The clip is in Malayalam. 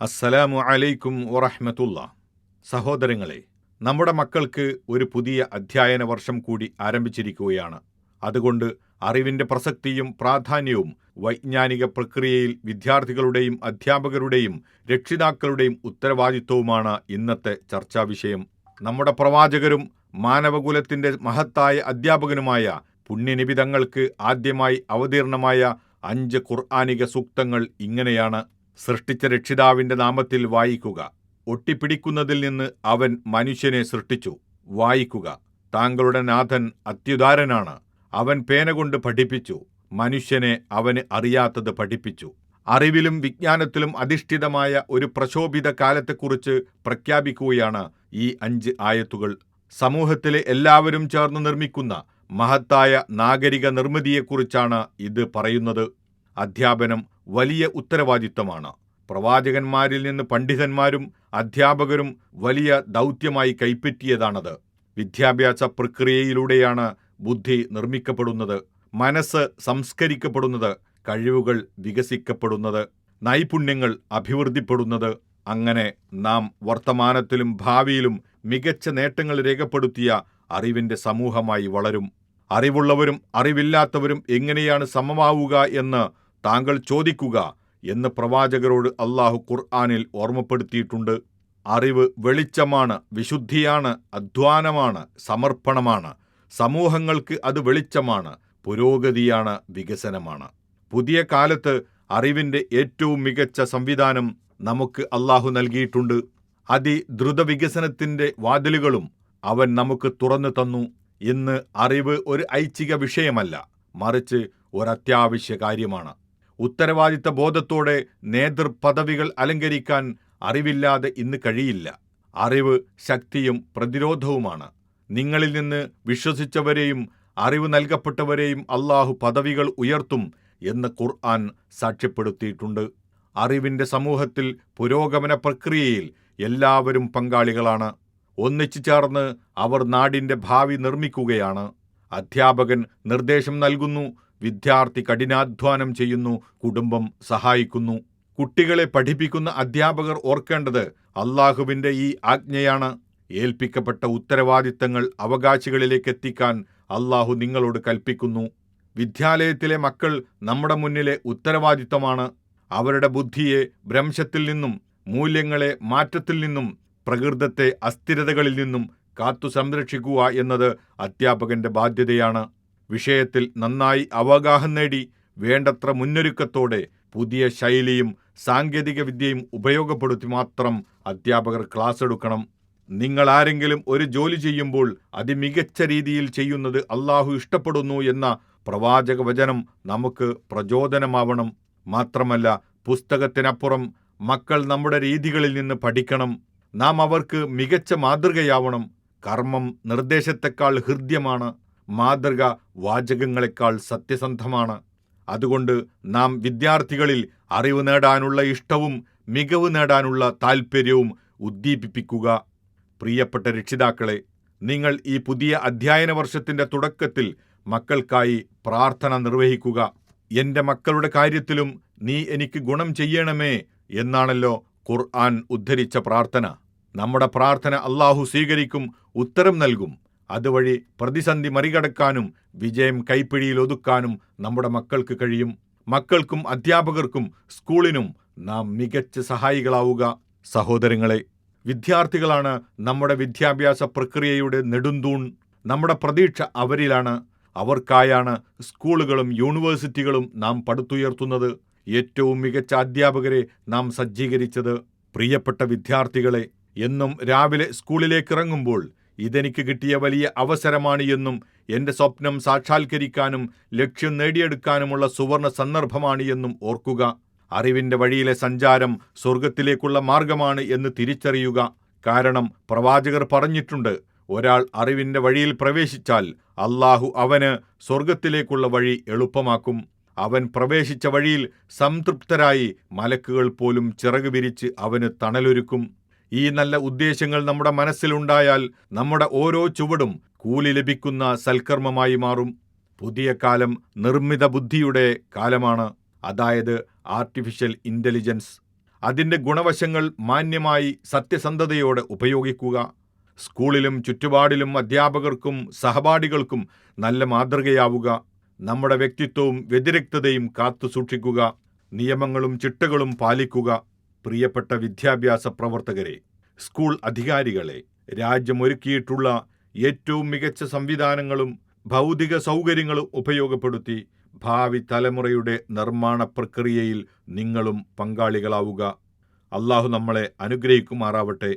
അസ്സലാമു അലൈക്കും വറഹ്മത്തുള്ള. സഹോദരങ്ങളെ നമ്മുടെ മക്കൾക്ക് ഒരു പുതിയ അധ്യയന വർഷം കൂടി ആരംഭിച്ചിരിക്കുകയാണ്. അതുകൊണ്ട് അറിവിന്റെ പ്രസക്തിയും പ്രാധാന്യവും വൈജ്ഞാനിക പ്രക്രിയയിൽ വിദ്യാർത്ഥികളുടെയും അധ്യാപകരുടെയും രക്ഷിതാക്കളുടെയും ഉത്തരവാദിത്വവുമാണ് ഇന്നത്തെ ചർച്ചാ വിഷയം. നമ്മുടെ പ്രവാചകരും മാനവകുലത്തിന്റെ മഹത്തായ അധ്യാപകനുമായ പുണ്യനിബിതങ്ങൾക്ക് ആദ്യമായി അവതീർണമായ അഞ്ച് ഖുർആാനിക സൂക്തങ്ങൾ ഇങ്ങനെയാണ് സൃഷ്ടിച്ച രക്ഷിതാവിന്റെ നാമത്തിൽ വായിക്കുക. ഒട്ടിപ്പിടിക്കുന്നതിൽ നിന്ന് അവൻ മനുഷ്യനെ സൃഷ്ടിച്ചു. വായിക്കുക. താങ്കളുടെ നാഥൻ അത്യുദാരനാണ്. അവൻ പേന കൊണ്ട് പഠിപ്പിച്ചു. മനുഷ്യനെ അവന് അറിയാത്തത് പഠിപ്പിച്ചു. അറിവിലും വിജ്ഞാനത്തിലും അധിഷ്ഠിതമായ ഒരു പ്രശോഭിത കാലത്തെക്കുറിച്ച് പ്രഖ്യാപിക്കുകയാണ് ഈ അഞ്ച് ആയത്തുകൾ. സമൂഹത്തിലെ എല്ലാവരും ചേർന്ന് നിർമ്മിക്കുന്ന മഹത്തായ നാഗരിക നിർമ്മിതിയെക്കുറിച്ചാണ് ഇത് പറയുന്നത്. അധ്യാപനം വലിയ ഉത്തരവാദിത്തമാണ് പ്രവാചകന്മാരിൽ നിന്ന് പണ്ഡിതന്മാരും അധ്യാപകരും വലിയ ദൗത്യമായി കൈപ്പറ്റിയതാണത്. വിദ്യാഭ്യാസ പ്രക്രിയയിലൂടെയാണ് ബുദ്ധി നിർമ്മിക്കപ്പെടുന്നത് മനസ്സ് സംസ്കരിക്കപ്പെടുന്നത് കഴിവുകൾ വികസിക്കപ്പെടുന്നത് നൈപുണ്യങ്ങൾ അഭിവൃദ്ധിപ്പെടുന്നത്. അങ്ങനെ നാം വർത്തമാനത്തിലും ഭാവിയിലും മികച്ച നേട്ടങ്ങൾ രേഖപ്പെടുത്തിയ അറിവിന്റെ സമൂഹമായി വളരും. അറിവുള്ളവരും അറിവില്ലാത്തവരും എങ്ങനെയാണ് സമമാവുക എന്ന് താങ്കൾ ചോദിക്കുക എന്ന് പ്രവാചകരോട് അള്ളാഹു ഖുർആാനിൽ ഓർമ്മപ്പെടുത്തിയിട്ടുണ്ട്. അറിവ് വെളിച്ചമാണ് വിശുദ്ധിയാണ് അധ്വാനമാണ് സമർപ്പണമാണ്. സമൂഹങ്ങൾക്ക് അത് വെളിച്ചമാണ് പുരോഗതിയാണ് വികസനമാണ്. പുതിയ കാലത്ത് അറിവിന്റെ ഏറ്റവും മികച്ച സംവിധാനം നമുക്ക് അള്ളാഹു നൽകിയിട്ടുണ്ട്. അതിദ്രുത വികസനത്തിന്റെ വാതിലുകളും അവൻ നമുക്ക് തുറന്നു തന്നു. ഇന്ന് അറിവ് ഒരു ഐച്ഛിക വിഷയമല്ല മറിച്ച് ഒരത്യാവശ്യ കാര്യമാണ്. ഉത്തരവാദിത്ത ബോധത്തോടെ നേതൃപദവികൾ അലങ്കരിക്കാൻ അറിവില്ലാതെ ഇന്ന് കഴിയില്ല. അറിവ് ശക്തിയും പ്രതിരോധവുമാണ്. നിങ്ങളിൽ നിന്ന് വിശ്വസിച്ചവരെയും അറിവ് നൽകപ്പെട്ടവരെയും അള്ളാഹു പദവികൾ ഉയർത്തും എന്ന് ഖുർആൻ സാക്ഷ്യപ്പെടുത്തിയിട്ടുണ്ട്. അറിവിന്റെ സമൂഹത്തിൽ പുരോഗമന പ്രക്രിയയിൽ എല്ലാവരും പങ്കാളികളാണ്. ഒന്നിച്ചു ചേർന്ന് അവർ നാടിന്റെ ഭാവി നിർമ്മിക്കുകയാണ്. അധ്യാപകൻ നിർദ്ദേശം നൽകുന്നു വിദ്യാർത്ഥി കഠിനാധ്വാനം ചെയ്യുന്നു കുടുംബം സഹായിക്കുന്നു. കുട്ടികളെ പഠിപ്പിക്കുന്ന അധ്യാപകർ ഓർക്കേണ്ടത് അള്ളാഹുവിന്റെ ഈ ആജ്ഞയാണ്. ഏൽപ്പിക്കപ്പെട്ട ഉത്തരവാദിത്തങ്ങൾ അവകാശികളിലേക്ക് എത്തിക്കാൻ അള്ളാഹു നിങ്ങളോട് കൽപ്പിക്കുന്നു. വിദ്യാലയത്തിലെ മക്കൾ നമ്മുടെ മുന്നിലെ ഉത്തരവാദിത്തമാണ്. അവരുടെ ബുദ്ധിയെ ഭ്രംശത്തിൽ നിന്നും മൂല്യങ്ങളെ മാറ്റത്തിൽ നിന്നും പ്രകൃതത്തെ അസ്ഥിരതകളിൽ നിന്നും കാത്തു സംരക്ഷിക്കുക എന്നത് അധ്യാപകന്റെ ബാധ്യതയാണ്. വിഷയത്തിൽ നന്നായി അവഗാഹം നേടി വേണ്ടത്ര മുന്നൊരുക്കത്തോടെ പുതിയ ശൈലിയും സാങ്കേതിക വിദ്യയും ഉപയോഗപ്പെടുത്തി മാത്രം അധ്യാപകർ ക്ലാസ് എടുക്കണം. നിങ്ങൾ ആരെങ്കിലും ഒരു ജോലി ചെയ്യുമ്പോൾ അതിമികച്ച രീതിയിൽ ചെയ്യുന്നത് അള്ളാഹു ഇഷ്ടപ്പെടുന്നു എന്ന പ്രവാചക വചനം നമുക്ക് പ്രചോദനമാവണം. മാത്രമല്ല പുസ്തകത്തിനപ്പുറം മക്കൾ നമ്മുടെ രീതികളിൽ നിന്ന് പഠിക്കണം. നാം അവർക്ക് മികച്ച മാതൃകയാവണം. കർമ്മം നിർദ്ദേശത്തെക്കാൾ ഹൃദ്യമാണ്. മാതൃക വാചകങ്ങളെക്കാൾ സത്യസന്ധമാണ്. അതുകൊണ്ട് നാം വിദ്യാർത്ഥികളിൽ അറിവ് നേടാനുള്ള ഇഷ്ടവും മികവ് നേടാനുള്ള താൽപ്പര്യവും ഉദ്ദീപിപ്പിക്കുക. പ്രിയപ്പെട്ട രക്ഷിതാക്കളെ നിങ്ങൾ ഈ പുതിയ അധ്യയന വർഷത്തിന്റെ തുടക്കത്തിൽ മക്കൾക്കായി പ്രാർത്ഥന നിർവഹിക്കുക. എന്റെ മക്കളുടെ കാര്യത്തിലും നീ എനിക്ക് ഗുണം ചെയ്യണമേ എന്നാണല്ലോ ഖുർആൻ ഉദ്ധരിച്ച പ്രാർത്ഥന. നമ്മുടെ പ്രാർത്ഥന അള്ളാഹു സ്വീകരിക്കും ഉത്തരം നൽകും. അതുവഴി പ്രതിസന്ധി മറികടക്കാനും വിജയം കൈപ്പിടിയിൽ ഒതുക്കാനും നമ്മുടെ മക്കൾക്ക് കഴിയും. മക്കൾക്കും അധ്യാപകർക്കും സ്കൂളിനും നാം മികച്ച സഹായികളാവുക. സഹോദരങ്ങളെ വിദ്യാർത്ഥികളാണ് നമ്മുടെ വിദ്യാഭ്യാസ പ്രക്രിയയുടെ നെടുന്തൂൺ. നമ്മുടെ പ്രതീക്ഷ അവരിലാണ്. അവർക്കായാണ് സ്കൂളുകളും യൂണിവേഴ്സിറ്റികളും നാം പടുത്തുയർത്തുന്നത്. ഏറ്റവും മികച്ച അധ്യാപകരെ നാം സജ്ജീകരിച്ചത്. പ്രിയപ്പെട്ട വിദ്യാർത്ഥികളെ എന്നും രാവിലെ സ്കൂളിലേക്ക് ഇറങ്ങുമ്പോൾ ഇതെനിക്ക് കിട്ടിയ വലിയ അവസരമാണ് എന്നും എന്റെ സ്വപ്നം സാക്ഷാത്കരിക്കാനും ലക്ഷ്യം നേടിയെടുക്കാനുമുള്ള സുവർണ സന്ദർഭമാണ് എന്നും ഓർക്കുക. അറിവിന്റെ വഴിയിലെ സഞ്ചാരം സ്വർഗത്തിലേക്കുള്ള മാർഗമാണ് എന്ന് തിരിച്ചറിയുക. കാരണം പ്രവാചകർ പറഞ്ഞിട്ടുണ്ട് ഒരാൾ അറിവിന്റെ വഴിയിൽ പ്രവേശിച്ചാൽ അള്ളാഹു അവന് സ്വർഗത്തിലേക്കുള്ള വഴി എളുപ്പമാക്കും. അവൻ പ്രവേശിച്ച വഴിയിൽ സംതൃപ്തരായി മലക്കുകൾ പോലും ചിറക് വിരിച്ച് അവന് തണലൊരുക്കും. ഈ നല്ല ഉദ്ദേശങ്ങൾ നമ്മുടെ മനസ്സിലുണ്ടായാൽ നമ്മുടെ ഓരോ ചുവടും കൂലി ലഭിക്കുന്ന സൽക്കർമ്മമായി മാറും. പുതിയ കാലം നിർമ്മിത ബുദ്ധിയുടെ കാലമാണ്. അതായത് ആർട്ടിഫിഷ്യൽ ഇന്റലിജൻസ് അതിന്റെ ഗുണവശങ്ങൾ മാന്യമായി സത്യസന്ധതയോടെ ഉപയോഗിക്കുക. സ്കൂളിലും ചുറ്റുപാടിലും അധ്യാപകർക്കും സഹപാഠികൾക്കും നല്ല മാതൃകയാവുക. നമ്മുടെ വ്യക്തിത്വവും വ്യതിരക്തതയും കാത്തു സൂക്ഷിക്കുക നിയമങ്ങളും ചിട്ടകളും പാലിക്കുക. പ്രിയപ്പെട്ട വിദ്യാഭ്യാസ പ്രവർത്തകരെ സ്കൂൾ അധികാരികളെ രാജ്യമൊരുക്കിയിട്ടുള്ള ഏറ്റവും മികച്ച സംവിധാനങ്ങളും ഭൗതിക സൗകര്യങ്ങളും ഉപയോഗപ്പെടുത്തി ഭാവി തലമുറയുടെ നിർമ്മാണ പ്രക്രിയയിൽ നിങ്ങളും പങ്കാളികളാവുക. അള്ളാഹു നമ്മളെ അനുഗ്രഹിക്കുമാറാവട്ടെ.